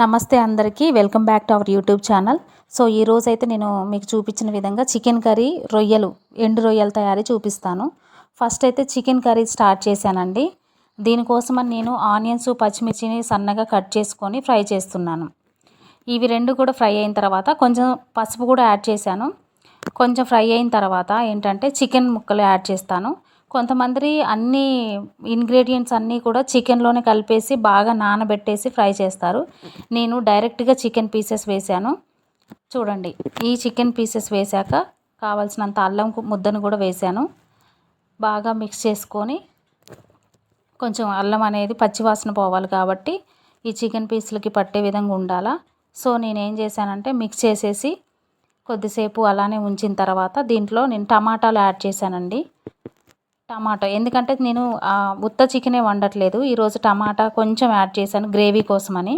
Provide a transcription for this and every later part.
నమస్తే అందరికీ. Welcome back to our YouTube channel. So ఈ రోజైతే నేను మీకు చూపించిన విధంగా చికెన్ కర్రీ రొయ్యలు ఎండు రొయ్యల తయారీ చూపిస్తాను. ఫస్ట్ అయితే చికెన్ కర్రీ స్టార్ట్ చేశానండి. దీనికోసమని నేను ఆనియన్స్ పచ్చిమిర్చిని సన్నగా కట్ చేసుకొని ఫ్రై చేస్తున్నాను. ఇవి రెండు కూడా ఫ్రై అయిన తర్వాత కొంచెం పసుపు కూడా యాడ్ చేశాను. కొంచెం ఫ్రై అయిన తర్వాత ఏంటంటే చికెన్ ముక్కలు యాడ్ చేస్తాను. కొంతమంది అన్ని ఇంగ్రీడియంట్స్ అన్నీ కూడా చికెన్లోనే కలిపేసి బాగా నానబెట్టేసి ఫ్రై చేస్తారు. నేను డైరెక్ట్గా చికెన్ పీసెస్ వేసాను. చూడండి ఈ చికెన్ పీసెస్ వేశాక కావాల్సినంత అల్లం ముద్దను కూడా వేసాను. బాగా మిక్స్ చేసుకొని కొంచెం అల్లం అనేది పచ్చివాసన పోవాలి కాబట్టి ఈ చికెన్ పీసులకి పట్టే విధంగా ఉండాలా. సో నేను ఏం చేశానంటే మిక్స్ చేసేసి కొద్దిసేపు అలానే ఉంచిన తర్వాత దీంట్లో నేను టమాటాలు యాడ్ చేశానండి. టమాటో. ఎందుకంటే నేను ఉత్త చికెనే వండట్లేదు. ఈరోజు టమాటా కొంచెం యాడ్ చేశాను గ్రేవీ కోసమని.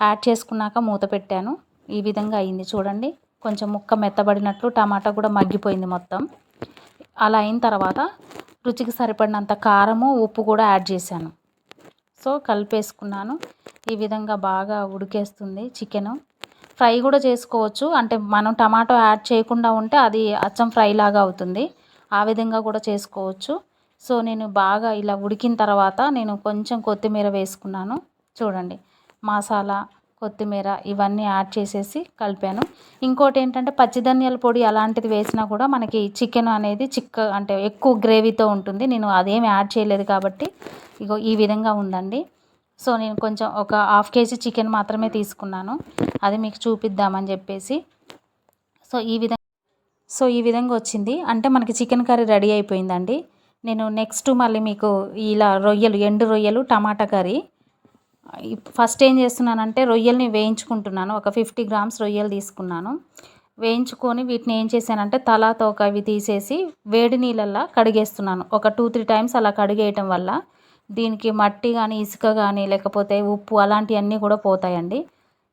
యాడ్ చేసుకున్నాక మూత పెట్టాను. ఈ విధంగా అయింది చూడండి. కొంచెం ముక్క మెత్తబడినట్లు టమాటా కూడా మగ్గిపోయింది మొత్తం. అలా అయిన తర్వాత రుచికి సరిపడినంత కారము ఉప్పు కూడా యాడ్ చేశాను. సో కలిపేసుకున్నాను. ఈ విధంగా బాగా ఉడికేస్తుంది చికెను. ఫ్రై కూడా చేసుకోవచ్చు. అంటే మనం టమాటో యాడ్ చేయకుండా ఉంటే అది అచ్చం ఫ్రై లాగా అవుతుంది. ఆ విధంగా కూడా చేసుకోవచ్చు. సో నేను బాగా ఇలా ఉడికిన తర్వాత నేను కొంచెం కొత్తిమీర వేసుకున్నాను. చూడండి మసాలా కొత్తిమీర ఇవన్నీ యాడ్ చేసేసి కలిపాను. ఇంకోటి ఏంటంటే పచ్చిధనియాల పొడి అలాంటిది వేసినా కూడా మనకి చికెన్ అనేది చిక్క అంటే ఎక్కువ గ్రేవీతో ఉంటుంది. నేను అదేమి యాడ్ చేయలేదు కాబట్టి ఇగో ఈ విధంగా ఉందండి. సో నేను కొంచెం ఒక హాఫ్ కేజీ చికెన్ మాత్రమే తీసుకున్నాను. అది మీకు చూపిద్దామని చెప్పేసి. సో ఈ విధంగా సో ఈ విధంగా వచ్చింది. అంటే మనకి చికెన్ కర్రీ రెడీ అయిపోయిందండి. నేను నెక్స్ట్ మళ్ళీ మీకు ఇలా రొయ్యలు ఎండు రొయ్యలు టమాటా కర్రీ. ఫస్ట్ ఏం చేస్తున్నానంటే రొయ్యల్ని వేయించుకుంటున్నాను. ఒక ఫిఫ్టీ గ్రామ్స్ రొయ్యలు తీసుకున్నాను. వేయించుకొని వీటిని ఏం చేశానంటే తలా తోక అవి తీసేసి వేడి నీళ్ళల్లో కడిగేస్తున్నాను. ఒక టూ త్రీ టైమ్స్ అలా కడిగేయటం వల్ల దీనికి మట్టి కానీ ఇసుక కానీ లేకపోతే ఉప్పు అలాంటివన్నీ కూడా పోతాయండి.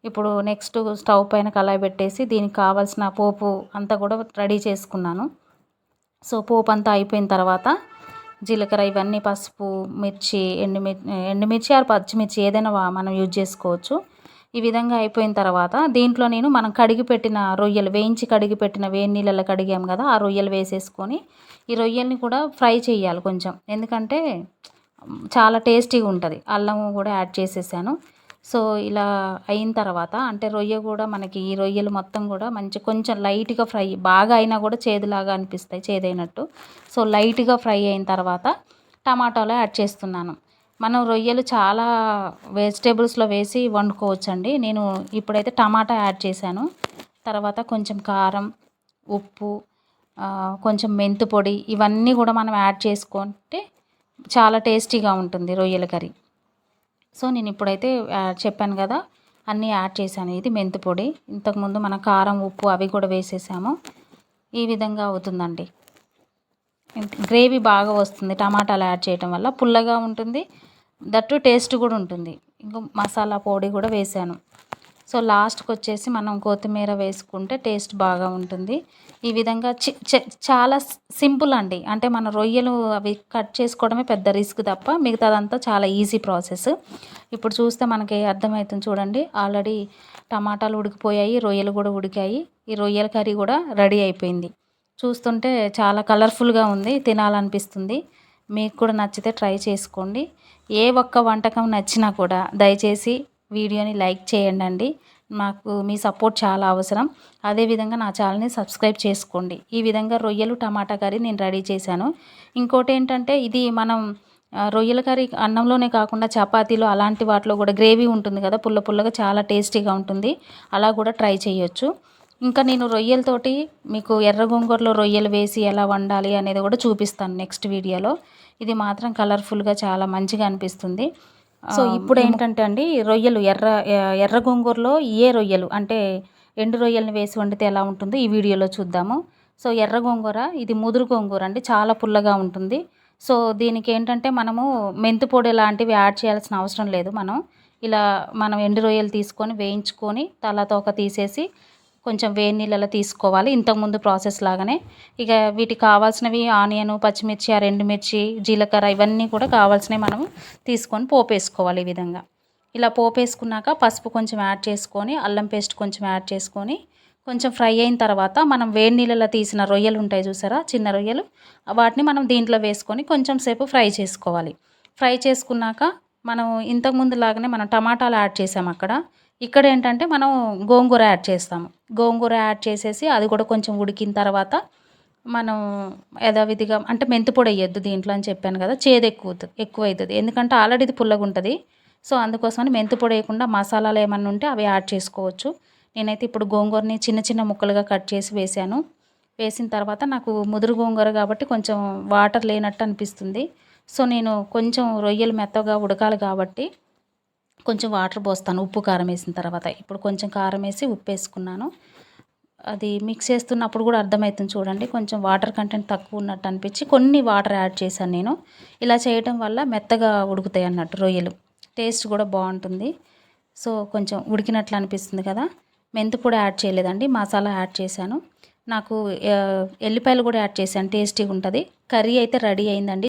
ఇప్పుడు నెక్స్ట్ స్టవ్ పైన కళాయి పెట్టేసి దీనికి కావాల్సిన పోపు అంతా కూడా రెడీ చేసుకున్నాను. సో పోపు అంతా అయిపోయిన తర్వాత జీలకర్ర ఇవన్నీ పసుపు మిర్చి ఎండుమిర్చి ఎండుమిర్చి ఆరు పచ్చిమిర్చి ఏదైనా మనం యూజ్ చేసుకోవచ్చు. ఈ విధంగా అయిపోయిన తర్వాత దీంట్లో నేను మనం కడిగి పెట్టిన రొయ్యలు వేయించి కడిగి పెట్టిన వేడి నీళ్ళలో కడిగాం కదా ఆ రొయ్యలు వేసేసుకొని ఈ రొయ్యల్ని కూడా ఫ్రై చేయాలి కొంచెం. ఎందుకంటే చాలా టేస్టీగా ఉంటుంది. అల్లం కూడా యాడ్ చేసేసాను. సో ఇలా అయిన తర్వాత అంటే రొయ్య కూడా మనకి ఈ రొయ్యలు మొత్తం కూడా మంచి కొంచెం లైట్గా ఫ్రై బాగా అయినా కూడా చేదులాగా అనిపిస్తాయి చేదైనట్టు. సో లైట్గా ఫ్రై అయిన తర్వాత టమాటాలో యాడ్ చేస్తున్నాను. మనం రొయ్యలు చాలా వెజిటేబుల్స్లో వేసి వండుకోవచ్చండి. నేను ఇప్పుడైతే టమాటా యాడ్ చేశాను. తర్వాత కొంచెం కారం ఉప్పు కొంచెం మెంతు పొడి ఇవన్నీ కూడా మనం యాడ్ చేసుకుంటే చాలా టేస్టీగా ఉంటుంది రొయ్యల కర్రీ. సో నేను ఇప్పుడైతే చెప్పాను కదా అన్నీ యాడ్ చేశాను. ఇది మెంతి పొడి. ఇంతకుముందు మన కారం ఉప్పు అవి కూడా వేసేసాము. ఈ విధంగా అవుతుందండి. గ్రేవీ బాగా వస్తుంది. టమాటాలు యాడ్ చేయటం వల్ల పుల్లగా ఉంటుంది. దట్టు టేస్ట్ కూడా ఉంటుంది. ఇంకో మసాలా పొడి కూడా వేసాను. సో లాస్ట్కి వచ్చేసి మనం కొత్తిమీర వేసుకుంటే టేస్ట్ బాగా ఉంటుంది. ఈ విధంగా చాలా సింపుల్ అండి. అంటే మన రొయ్యలు అవి కట్ చేసుకోవడమే పెద్ద రిస్క్ తప్ప మిగతాదంతా చాలా ఈజీ ప్రాసెస్. ఇప్పుడు చూస్తే మనకి అర్థమవుతుంది చూడండి. ఆల్రెడీ టమాటాలు ఉడికిపోయాయి రొయ్యలు కూడా ఉడికాయి. ఈ రొయ్యల కర్రీ కూడా రెడీ అయిపోయింది. చూస్తుంటే చాలా కలర్ఫుల్గా ఉంది తినాలనిపిస్తుంది. మీకు కూడా నచ్చితే ట్రై చేసుకోండి. ఏ ఒక్క వంటకం నచ్చినా కూడా దయచేసి వీడియోని లైక్ చేయండి అండి మాకు మీ సపోర్ట్ చాలా అవసరం. అదేవిధంగా నా ఛానల్ని సబ్స్క్రైబ్ చేసుకోండి. ఈ విధంగా రొయ్యలు టమాటా కర్రీ నేను రెడీ చేశాను. ఇంకోటి ఏంటంటే ఇది మనం రొయ్యల కర్రీ అన్నంలోనే కాకుండా చపాతీలు అలాంటి వాటిలో కూడా గ్రేవీ ఉంటుంది కదా పుల్ల పుల్లగా చాలా టేస్టీగా ఉంటుంది. అలా కూడా ట్రై చేయొచ్చు. ఇంకా నేను రొయ్యలతోటి మీకు ఎర్ర గోంగూరలో రొయ్యలు వేసి ఎలా వండాలి అనేది కూడా చూపిస్తాను నెక్స్ట్ వీడియోలో. ఇది మాత్రం కలర్ఫుల్గా చాలా మంచిగా అనిపిస్తుంది. సో ఇప్పుడు ఏంటంటే అండి రొయ్యలు ఎర్ర ఎర్ర గోంగూరలో ఏ రొయ్యలు అంటే ఎండు రొయ్యలను వేసి వండితే ఎలా ఉంటుందో ఈ వీడియోలో చూద్దాము. సో ఎర్ర గోంగూర ఇది ముదురు గోంగూర అండి చాలా పుల్లగా ఉంటుంది. సో దీనికి ఏంటంటే మనము మెంతి పొడి లాంటివి యాడ్ చేయాల్సిన అవసరం లేదు మనం. ఇలా మనం ఎండు రొయ్యలు తీసుకొని వేయించుకొని తల తోక తీసేసి కొంచెం వేడి నీళ్ళలో తీసుకోవాలి. ఇంతకుముందు ప్రాసెస్ లాగానే. ఇక వీటికి కావాల్సినవి ఆనియన్ పచ్చిమిర్చి ఆ రెండు మిర్చి జీలకర్ర ఇవన్నీ కూడా కావాల్సినవి మనం తీసుకొని పోపేసుకోవాలి ఈ విధంగా. ఇలా పోపు వేసుకున్నాక పసుపు కొంచెం యాడ్ చేసుకొని అల్లం పేస్ట్ కొంచెం యాడ్ చేసుకొని కొంచెం ఫ్రై అయిన తర్వాత మనం వేడి నీళ్ళలో తీసిన రొయ్యలు ఉంటాయి చూసారా? చిన్న రొయ్యలు. వాటిని మనం దీంట్లో వేసుకొని కొంచెం సేపు ఫ్రై చేసుకోవాలి. ఫ్రై చేసుకున్నాక మనం ఇంతకుముందు లాగానే మనం టమాటాలు యాడ్ చేసాం అక్కడ. ఇక్కడ ఏంటంటే మనం గోంగూర యాడ్ చేస్తాము. గోంగూర యాడ్ చేసేసి అది కూడా కొంచెం ఉడికిన తర్వాత మనం యథావిధిగా అంటే మెంతి పొడి వేయద్దు దీంట్లో అని చెప్పాను కదా చేదు ఎక్కువ ఎక్కువ అవుతుంది. ఎందుకంటే ఆల్రెడీ ఇది పుల్లగా ఉంటుంది. సో అందుకోసమని మెంతి పొడి వేయకుండా మసాలాలు ఏమన్నా ఉంటే అవి యాడ్ చేసుకోవచ్చు. నేనైతే ఇప్పుడు గోంగూరని చిన్న చిన్న ముక్కలుగా కట్ చేసి వేసాను. వేసిన తర్వాత నాకు ముదురు గోంగూర కాబట్టి కొంచెం వాటర్ లేనట్టు అనిపిస్తుంది. సో నేను కొంచెం రొయ్యలు మెత్తగా ఉడకాలి కాబట్టి కొంచెం వాటర్ పోస్తాను. ఉప్పు కారం వేసిన తర్వాత. ఇప్పుడు కొంచెం కారం వేసి ఉప్పు వేసుకున్నాను. అది మిక్స్ చేస్తున్నప్పుడు కూడా అర్థమవుతుంది చూడండి. కొంచెం వాటర్ కంటెంట్ తక్కువ ఉన్నట్టు అనిపించి కొన్ని వాటర్ యాడ్ చేశాను నేను. ఇలా చేయటం వల్ల మెత్తగా ఉడుకుతాయి అన్నట్టు రొయ్యలు. టేస్ట్ కూడా బాగుంటుంది. సో కొంచెం ఉడికినట్లు అనిపిస్తుంది కదా. మెంతి కూడా యాడ్ చేయలేదండి. మసాలా యాడ్ చేశాను. నాకు ఎల్లిపాయలు కూడా యాడ్ చేశాను. టేస్టీగా ఉంటుంది. కర్రీ అయితే రెడీ అయిందండి.